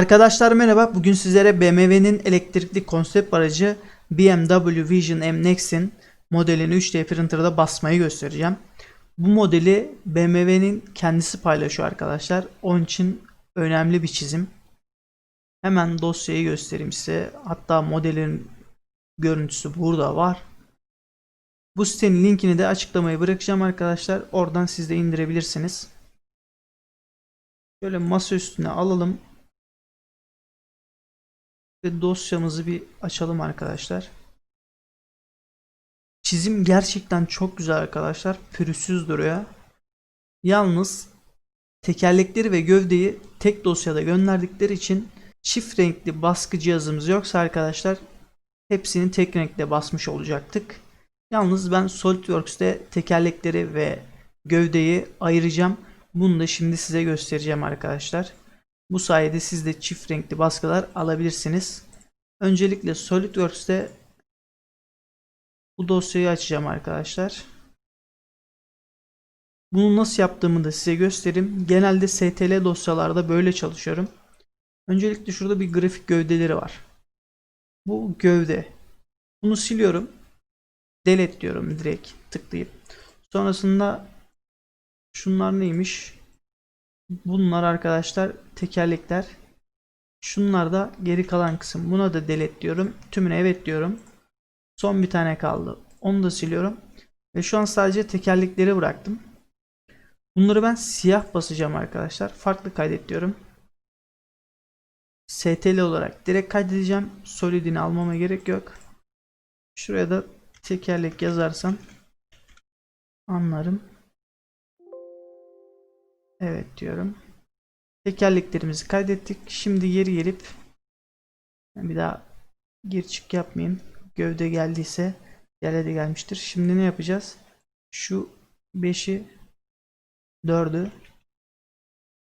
Arkadaşlar merhaba. Bugün sizlere BMW'nin elektrikli konsept aracı BMW Vision M Next'in modelini 3D printer'da basmayı göstereceğim. Bu modeli BMW'nin kendisi paylaşıyor arkadaşlar. Onun için önemli bir çizim. Hemen dosyayı göstereyim size. Hatta modelin görüntüsü burada var. Bu sitenin linkini de açıklamaya bırakacağım arkadaşlar. Oradan siz de indirebilirsiniz. Şöyle masa üstüne alalım. Ve dosyamızı bir açalım arkadaşlar. Çizim gerçekten çok güzel arkadaşlar. Pürüzsüz duruyor. Yalnız tekerlekleri ve gövdeyi tek dosyada gönderdikleri için çift renkli baskı cihazımız yoksa arkadaşlar hepsini tek renkte basmış olacaktık. Yalnız ben SolidWorks'te tekerlekleri ve gövdeyi ayıracağım. Bunu da şimdi size göstereceğim arkadaşlar. Bu sayede siz de çift renkli baskılar alabilirsiniz. Öncelikle SolidWorks'te bu dosyayı açacağım arkadaşlar. Bunu nasıl yaptığımı da size göstereyim. Genelde STL dosyalarda böyle çalışıyorum. Öncelikle şurada bir grafik gövdeleri var. Bu gövde. Bunu siliyorum. Delete diyorum direkt tıklayıp. Sonrasında şunlar neymiş? Bunlar arkadaşlar tekerlekler. Şunlar da geri kalan kısım. Buna da delete diyorum. Tümüne evet diyorum. Son bir tane kaldı. Onu da siliyorum. Ve şu an sadece tekerlekleri bıraktım. Bunları ben siyah basacağım arkadaşlar. Farklı kaydet diyorum. STL olarak direkt kaydedeceğim. Solid'ini almama gerek yok. Şuraya da tekerlek yazarsam anlarım. Evet diyorum. Tekerleklerimizi kaydettik. Şimdi geri gelip bir daha gir çık yapmayayım. Gövde geldiyse gele de gelmiştir. Şimdi ne yapacağız? Şu 5'i 4'ü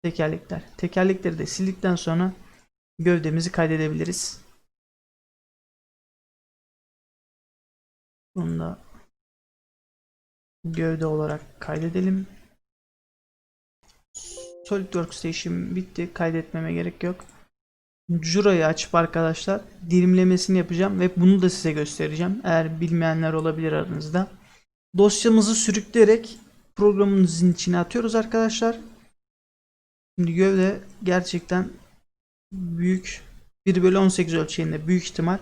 tekerlekler. Tekerlekleri de sildikten sonra gövdemizi kaydedebiliriz. Bunu da gövde olarak kaydedelim. SolidWorks işim bitti. Kaydetmeme gerek yok. Jura'yı açıp arkadaşlar dilimlemesini yapacağım ve bunu da size göstereceğim. Eğer bilmeyenler olabilir aranızda. Dosyamızı sürükleyerek programımızın içine atıyoruz arkadaşlar. Şimdi gövde gerçekten büyük 1 bölü 18 ölçeğinde büyük ihtimal.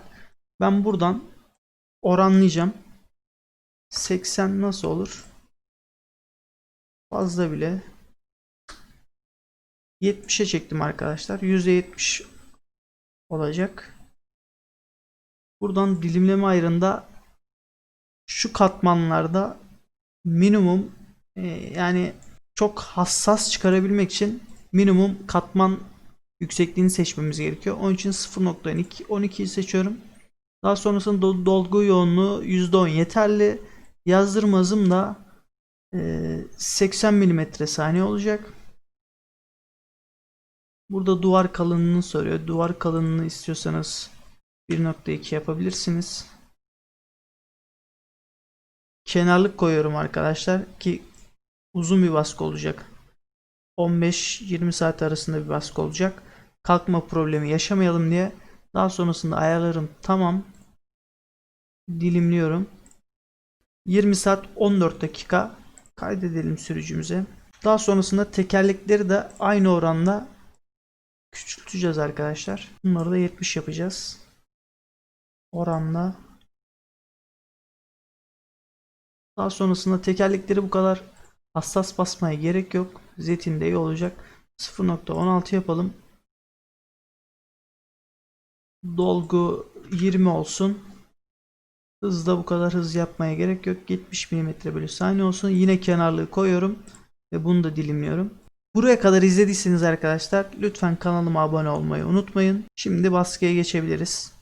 Ben buradan oranlayacağım. 80 nasıl olur? Fazla bile 70'e çektim arkadaşlar. %70 olacak. Buradan dilimleme ayrında şu katmanlarda minimum e, yani çok hassas çıkarabilmek için minimum katman yüksekliğini seçmemiz gerekiyor. Onun için 0.12 12'yi seçiyorum. Daha sonrasında dol- dolgu yoğunluğu %10 yeterli. Yazdırma da e, 80 mm saniye olacak. Burada duvar kalınlığını soruyor. Duvar kalınlığını istiyorsanız 1.2 yapabilirsiniz. Kenarlık koyuyorum arkadaşlar ki uzun bir baskı olacak. 15-20 saat arasında bir baskı olacak. Kalkma problemi yaşamayalım diye. Daha sonrasında ayarlarım tamam. Dilimliyorum. 20 saat 14 dakika kaydedelim sürücümüze. Daha sonrasında tekerlekleri de aynı oranda küçülteceğiz arkadaşlar. Bunları da 70 yapacağız. Oranla. Daha sonrasında tekerlekleri bu kadar hassas basmaya gerek yok. Zetin de iyi olacak. 0.16 yapalım. Dolgu 20 olsun. Hızda bu kadar hız yapmaya gerek yok. 70 mm bölü saniye olsun. Yine kenarlığı koyuyorum. Ve bunu da dilimliyorum. Buraya kadar izlediyseniz arkadaşlar lütfen kanalıma abone olmayı unutmayın. Şimdi baskıya geçebiliriz.